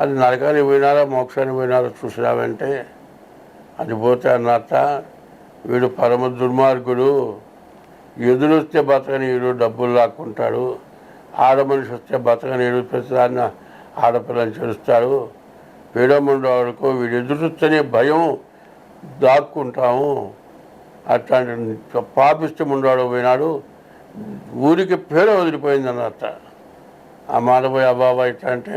అది నరకానికి పోయినారా మోక్షానికి పోయినారా చూసినావంటే అది పోతే అన్నట్ట వీడు పరమ దుర్మార్గుడు ఎదురొస్తే బతకనీయుడు డబ్బులు లాక్కుంటాడు ఆడ మనిషి వస్తే బతకనీయుడు ప్రతిదాన్ని ఆడపిల్లని చేస్తాడు పీడముండవాడుకో వీడు ఎదురొస్తేనే భయం దాక్కుంటాము. అట్లాంటి పాపిష్టం ఉండవాడు పోయినాడు ఊరికి పేరు వదిలిపోయింది అన్నట్ట ఆ మాట పోయి అబ్బాబా ఇట్లా అంటే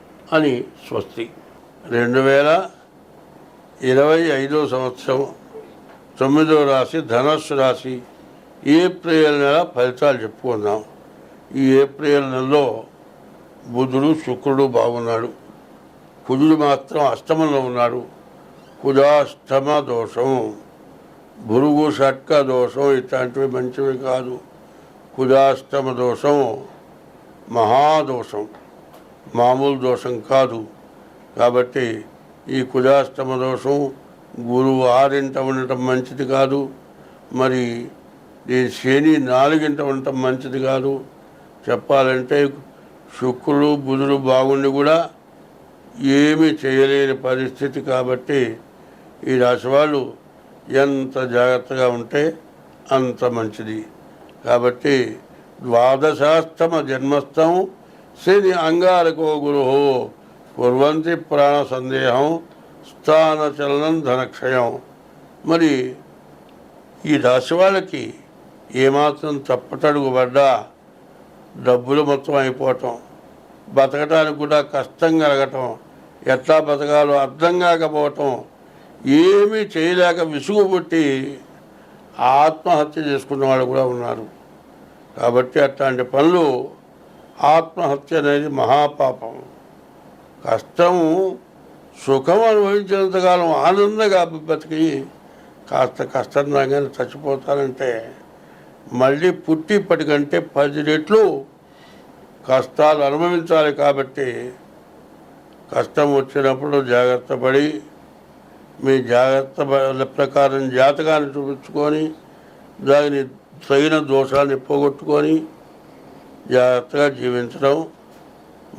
అని స్వస్తి. రెండు వేల ఇరవై ఐదో సంవత్సరం తొమ్మిదో రాశి ధనస్సు రాశి ఏప్రిల్ నెల ఫలితాలు చెప్పుకుందాం. ఈ ఏప్రిల్ నెలలో బుధుడు శుక్రుడు బాగున్నాడు. కుజుడు మాత్రం అష్టమంలో ఉన్నాడు. కుజాష్టమ దోషం భురుగు షట్క దోషం ఇట్లాంటివి మంచివి కాదు. కుజాష్టమ దోషం మహాదోషం మామూలు దోషం కాదు. కాబట్టి ఈ కుజాష్టమ దోషం గురువు ఆరింట ఉండటం మంచిది కాదు. మరి ఈ శని నాలుగింట ఉండటం మంచిది కాదు. చెప్పాలంటే శుక్రుడు బుధుడు బాగుండి కూడా ఏమీ చేయలేని పరిస్థితి కాబట్టి ఈ రాశి వాళ్ళు ఎంత జాగ్రత్తగా ఉంటే అంత మంచిది. కాబట్టి ద్వాదశాష్టమ జన్మస్థం శని అంగారకో గురు కుర్వంతి ప్రాణ సందేహం స్థాన చలనం ధనక్షయం. మరి ఈ రాశి వాళ్ళకి ఏమాత్రం తప్పటడుగుపడ్డా డబ్బులు మొత్తం అయిపోవటం బతకటానికి కూడా కష్టం కలగటం ఎట్లా బతకాలో అర్థం కాకపోవటం ఏమీ చేయలేక విసుగు పుట్టి ఆత్మహత్య చేసుకున్న వాళ్ళు కూడా ఉన్నారు. కాబట్టి అట్లాంటి పనులు ఆత్మహత్య అనేది మహాపాపం. కష్టము సుఖం అనుభవించినంతకాలం ఆనందంగా బతికి కాస్త కష్టం రాగానే చచ్చిపోతానంటే మళ్ళీ పుట్టి ఇప్పటికంటే పది రెట్లు కష్టాలు అనుభవించాలి కాబట్టి కష్టం వచ్చినప్పుడు జాగ్రత్త పడి మీ జాగ్రత్త ప్రకారం జాతకాన్ని చూపించుకొని దాని తగిన దోషాన్ని పోగొట్టుకొని జాగ్రత్తగా జీవించడం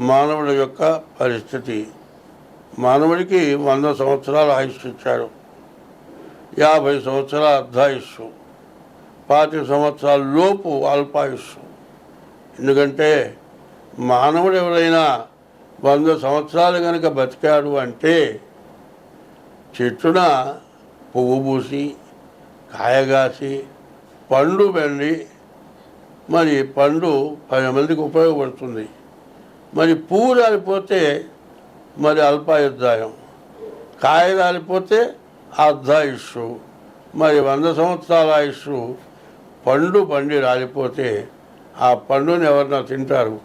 మానవుడి యొక్క పరిస్థితి. మానవుడికి వంద సంవత్సరాల ఆయుష్ ఇచ్చాడు యాభై సంవత్సరాల అర్ధాయుష్షు పాతి సంవత్సరాల లోపు అల్పాయుష్షు ఎందుకంటే మానవుడు ఎవరైనా వంద సంవత్సరాలు కనుక బతికాడు అంటే చెట్టున పువ్వు పూసి కాయగాసి పండు బండి మరి పండు పది మందికి ఉపయోగపడుతుంది. మరి పువ్వు రాలిపోతే మరి అల్పాయుద్ధాయం కాయ రాలిపోతే అర్ధాయుష్షు మరి వంద సంవత్సరాల ఆయుష్షు పండు పండి రాలిపోతే ఆ పండుని ఎవరన్నా తింటారు?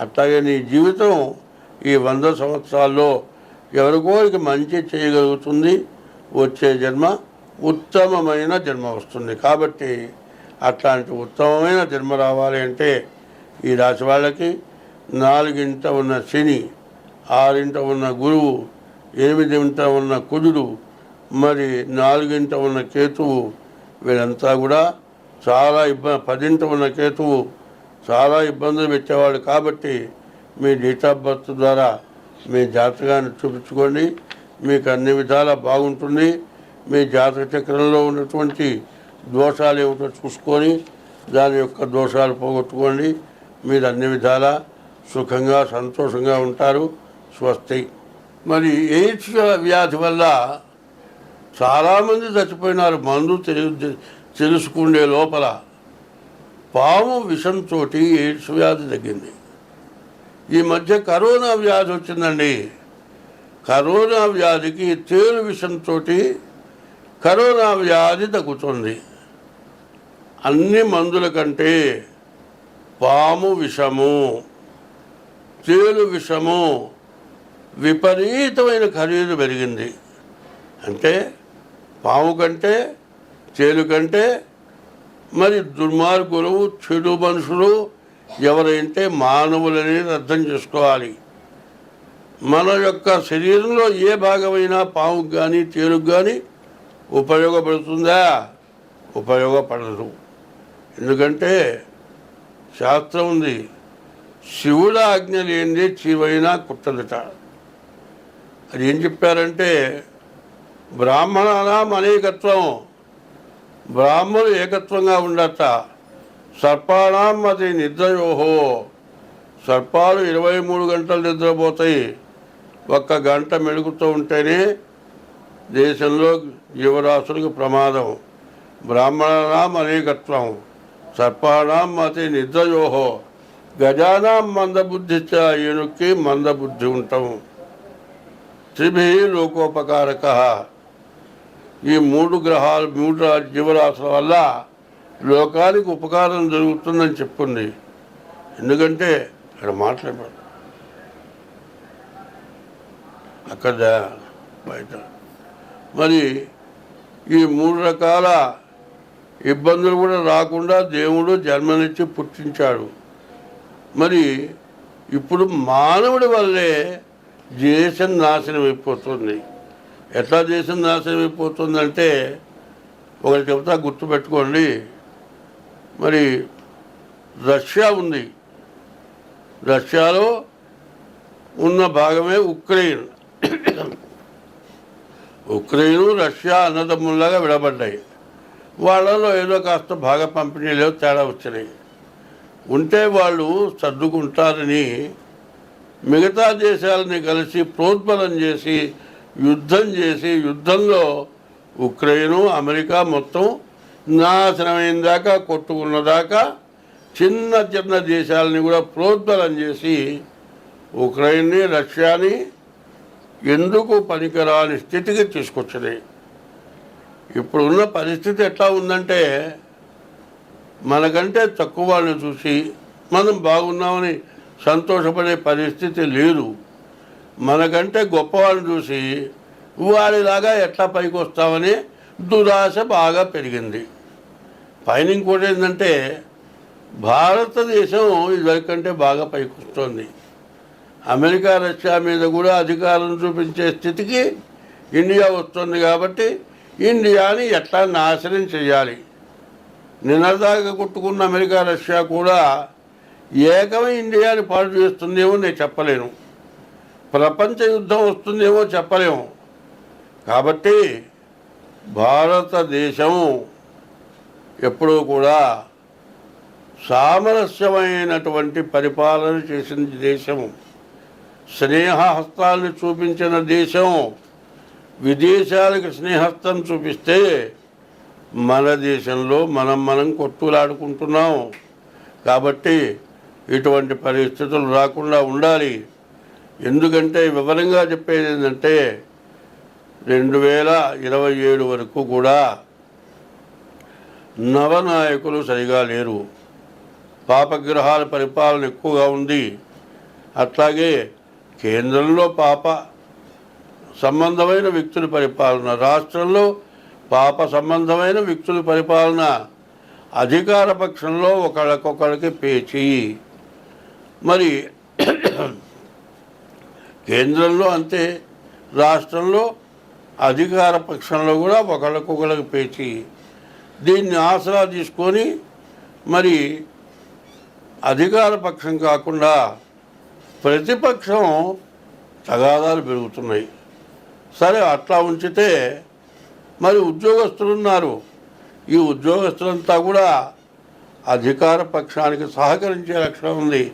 అట్లాగే నీ జీవితం ఈ వంద సంవత్సరాల్లో ఎవరికోరికి మంచి చేయగలుగుతుంది? వచ్చే జన్మ ఉత్తమమైన జన్మ వస్తుంది. కాబట్టి అట్లాంటి ఉత్తమమైన జన్మ రావాలి అంటే ఈ రాశి వాళ్ళకి నాలుగింట ఉన్న శని ఆరింట ఉన్న గురువు ఎనిమిదింట ఉన్న కుజుడు మరి నాలుగింట ఉన్న కేతువు వీళ్ళంతా కూడా చాలా ఇబ్బంది పదింట ఉన్న కేతువు చాలా ఇబ్బందులు పెట్టేవాడు కాబట్టి మీ డేట్ ఆఫ్ బర్త్ ద్వారా మీ జాతకాన్ని చూపించుకోండి. మీకు అన్ని విధాలా బాగుంటుంది. మీ జాతక చక్రంలో ఉన్నటువంటి దోషాలు ఏమిటో చూసుకొని దాని యొక్క దోషాలు పోగొట్టుకోండి. మీరు అన్ని విధాలా సుఖంగా సంతోషంగా ఉంటారు. స్వస్తి. మరి ఎయిడ్స్ వ్యాధి వల్ల చాలామంది చచ్చిపోయినారు. మందు తెలు తెలుసుకునే లోపల పాము విషంతో ఎయిడ్స్ వ్యాధి తగ్గింది. ఈ మధ్య కరోనా వ్యాధి వచ్చిందండి. కరోనా వ్యాధికి తేలు విషంతో కరోనా వ్యాధి తగ్గుతుంది. అన్ని మందుల కంటే పాము విషము తేలు విషము విపరీతమైన ఖరీదు పెరిగింది. అంటే పాము కంటే తేలు కంటే మరి దుర్మార్గులు చెడు మనుషులు ఎవరైతే మానవులని అర్థం చేసుకోవాలి మన యొక్క శరీరంలో ఏ భాగమైనా పాముకు కానీ తేలుకు కానీ ఉపయోగపడుతుందా? ఉపయోగపడదు. ఎందుకంటే శాస్త్రం ఉంది శివుడు ఆజ్ఞ లేనిదే చివైనా కుట్టదుట. అది ఏం చెప్పారంటే బ్రాహ్మణానాం అనేకత్వం బ్రాహ్మణులు ఏకత్వంగా ఉండట సర్పాణం అది నిద్రయోహో. సర్పాలు ఇరవై మూడు గంటలు నిద్రపోతాయి. ఒక్క గంట మెలుగుతూ ఉంటేనే దేశంలో జీవరాశులకు ప్రమాదం. బ్రాహ్మణానాం అనేకత్వం. సర్పాణం అతి నిద్రయోహో. గజానాం మందబుద్ధిచ్చ ఏనుక్కి మందబుద్ధి ఉంటాం. త్రిభి లోకోపకారక. ఈ మూడు గ్రహాలు మూడు జీవరాశుల వల్ల లోకానికి ఉపకారం జరుగుతుందని చెప్పుంది. ఎందుకంటే ఇక్కడ మాట్లాడారు అక్కడ బయట. మరి ఈ మూడు రకాల ఇబ్బందులు కూడా రాకుండా దేవుడు జన్మనిచ్చి పుట్టించాడు. మరి ఇప్పుడు మానవుడి వల్లే దేశం నాశనం అయిపోతుంది. ఎట్లా దేశం నాశనం అయిపోతుందంటే ఒకటి చెబుతా గుర్తుపెట్టుకోండి. మరి రష్యా ఉంది. రష్యాలో ఉన్న భాగమే ఉక్రెయిన్. ఉక్రెయిన్ రష్యా అన్నదమ్ముల్లాగా విడబడ్డాయి. వాళ్ళలో ఏదో కాస్త భాగ పంపిణీలో తేడా వచ్చినాయి. ఉంటే వాళ్ళు సర్దుకుంటారని మిగతా దేశాలని కలిసి ప్రోద్బలం చేసి యుద్ధం చేసి యుద్ధంలో ఉక్రెయిన్ అమెరికా మొత్తం నాశనమైన దాకా కొట్టుకున్న దాకా చిన్న చిన్న దేశాలని కూడా ప్రోద్బలం చేసి ఉక్రెయిన్ని రష్యాని ఎందుకు పనికిరాని స్థితికి తీసుకొచ్చినాయి. ఇప్పుడున్న పరిస్థితి ఎట్లా ఉందంటే మనకంటే తక్కువ వాళ్ళని చూసి మనం బాగున్నామని సంతోషపడే పరిస్థితి లేదు. మనకంటే గొప్పవాళ్ళని చూసి వారిలాగా ఎట్లా పైకి వస్తామని దురాశ బాగా పెరిగింది. పైన ఇంకోటి ఏంటంటే భారతదేశం ఇదివరకంటే బాగా పైకి వస్తుంది అమెరికా రష్యా మీద కూడా అధికారం చూపించే స్థితికి ఇండియా వస్తుంది కాబట్టి ఇండియాని ఎట్లా నాశనం చేయాలి? నిన్నదాకా కొట్టుకున్న అమెరికా రష్యా కూడా ఏకమై ఇండియాని పాడు చేస్తుందేమో నేను చెప్పలేను. ప్రపంచ యుద్ధం వస్తుందేమో చెప్పలేము. కాబట్టి భారతదేశం ఎప్పుడూ కూడా సామరస్యమైనటువంటి పరిపాలన చేసిన దేశం స్నేహహస్తాలను చూపించిన దేశం విదేశాలకు స్నేహస్తం చూపిస్తే మన దేశంలో మనం మనం కొట్టులాడుకుంటున్నాం. కాబట్టి ఇటువంటి పరిస్థితులు రాకుండా ఉండాలి. ఎందుకంటే వివరంగా చెప్పేది ఏంటంటే రెండు వేల ఇరవై ఏడు వరకు కూడా నవనాయకులు సరిగా లేరు. పాపగ్రహాల పరిపాలన ఎక్కువగా ఉంది. అట్లాగే కేంద్రంలో పాప సంబంధమైన వ్యక్తుల పరిపాలన. రాష్ట్రంలో పాప సంబంధమైన వ్యక్తుల పరిపాలన. అధికార పక్షంలో ఒకళ్ళకొకళ్ళకి పేచి. మరి కేంద్రంలో అంతే. రాష్ట్రంలో అధికార పక్షంలో కూడా ఒకళ్ళకొకళ్ళకి పేచి. దీన్ని ఆసరా తీసుకొని మరి అధికార పక్షం కాకుండా ప్రతిపక్షం తగాదాలు పెరుగుతున్నాయి. సరే అట్లా ఉంచితే మరి ఉద్యోగస్తులు ఉన్నారు ఈ ఉద్యోగస్తులంతా కూడా అధికార పక్షానికి సహకరించే లక్షణం ఉంది.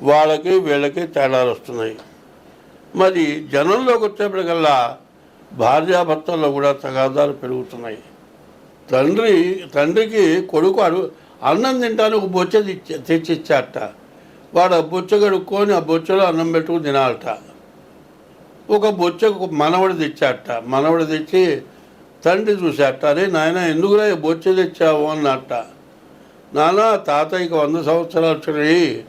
వాళ్ళకి వీళ్ళకి తేడాలు వస్తున్నాయి. మరి జనంలోకి వచ్చేప్పటికల్లా భార్యాభర్తల్లో కూడా తగాదాలు పెరుగుతున్నాయి. తండ్రి తండ్రికి కొడుకు అడు అన్నం తింటాను ఒక బొచ్చ తెచ్చి- తెచ్చిచ్చాట వాడు ఆ బొచ్చ కడుక్కొని ఆ బొచ్చలో అన్నం పెట్టుకుని తినాలట. ఒక బొచ్చ మనవడు తెచ్చాట. మనవడు తెచ్చి తండ్రి చూశాట. అరే నాయన ఎందుకురా బొచ్చ తెచ్చావు అన్నట్ట నాన్న తాతయ్యకి వంద సంవత్సరాలు వచ్చినాయి.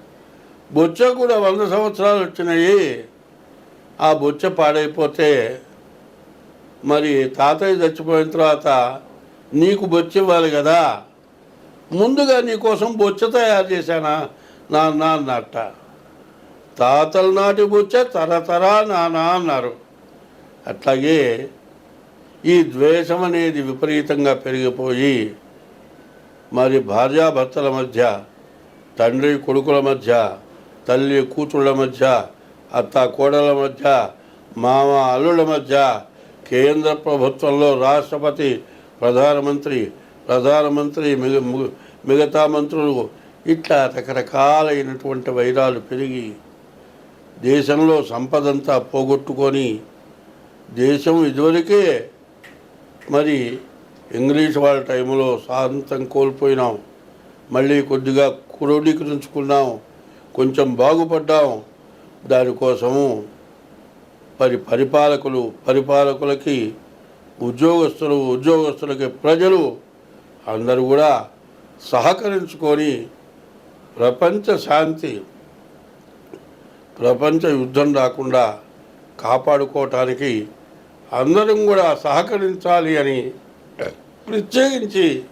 బొచ్చ కూడా వంద సంవత్సరాలు వచ్చినాయి. ఆ బొచ్చ పాడైపోతే మరి తాతయ్య చచ్చిపోయిన తర్వాత నీకు బొచ్చ ఇవ్వాలి కదా. ముందుగా నీకోసం బొచ్చ తయారు చేశానా నాన్న అన్నట్ట తాతల నాటి బొచ్చ తరతరా నానా అన్నారు. అట్లాగే ఈ ద్వేషం అనేది విపరీతంగా పెరిగిపోయి మరి భార్యాభర్తల మధ్య తండ్రి కొడుకుల మధ్య తల్లి కూతుళ్ళ మధ్య అత్త కోడల మధ్య మామ అల్లుళ్ళ మధ్య కేంద్ర ప్రభుత్వంలో రాష్ట్రపతి ప్రధానమంత్రి ప్రధానమంత్రి మిగ మిగతా మంత్రులు ఇట్లా రకరకాలైనటువంటి వైరాలు పెరిగి దేశంలో సంపదంతా పోగొట్టుకొని దేశం ఇదివరకే మరి ఇంగ్లీష్ వాళ్ళ టైంలో శాంతం కోల్పోయినాం. మళ్ళీ కొద్దిగా క్రోడీకరించుకున్నాం. కొంచెం బాగుపడ్డాం. దానికోసము మరి పరిపాలకులు పరిపాలకులకి ఉద్యోగస్తులు ఉద్యోగస్తులకి ప్రజలు అందరూ కూడా సహకరించుకొని ప్రపంచ శాంతి ప్రపంచ యుద్ధం రాకుండా కాపాడుకోవటానికి అందరం కూడా సహకరించాలి అని ప్రత్యేకించి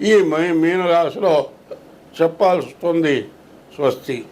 ఈ మీనరాశిలో చెప్పాల్సి వస్తుంది స్వస్తి.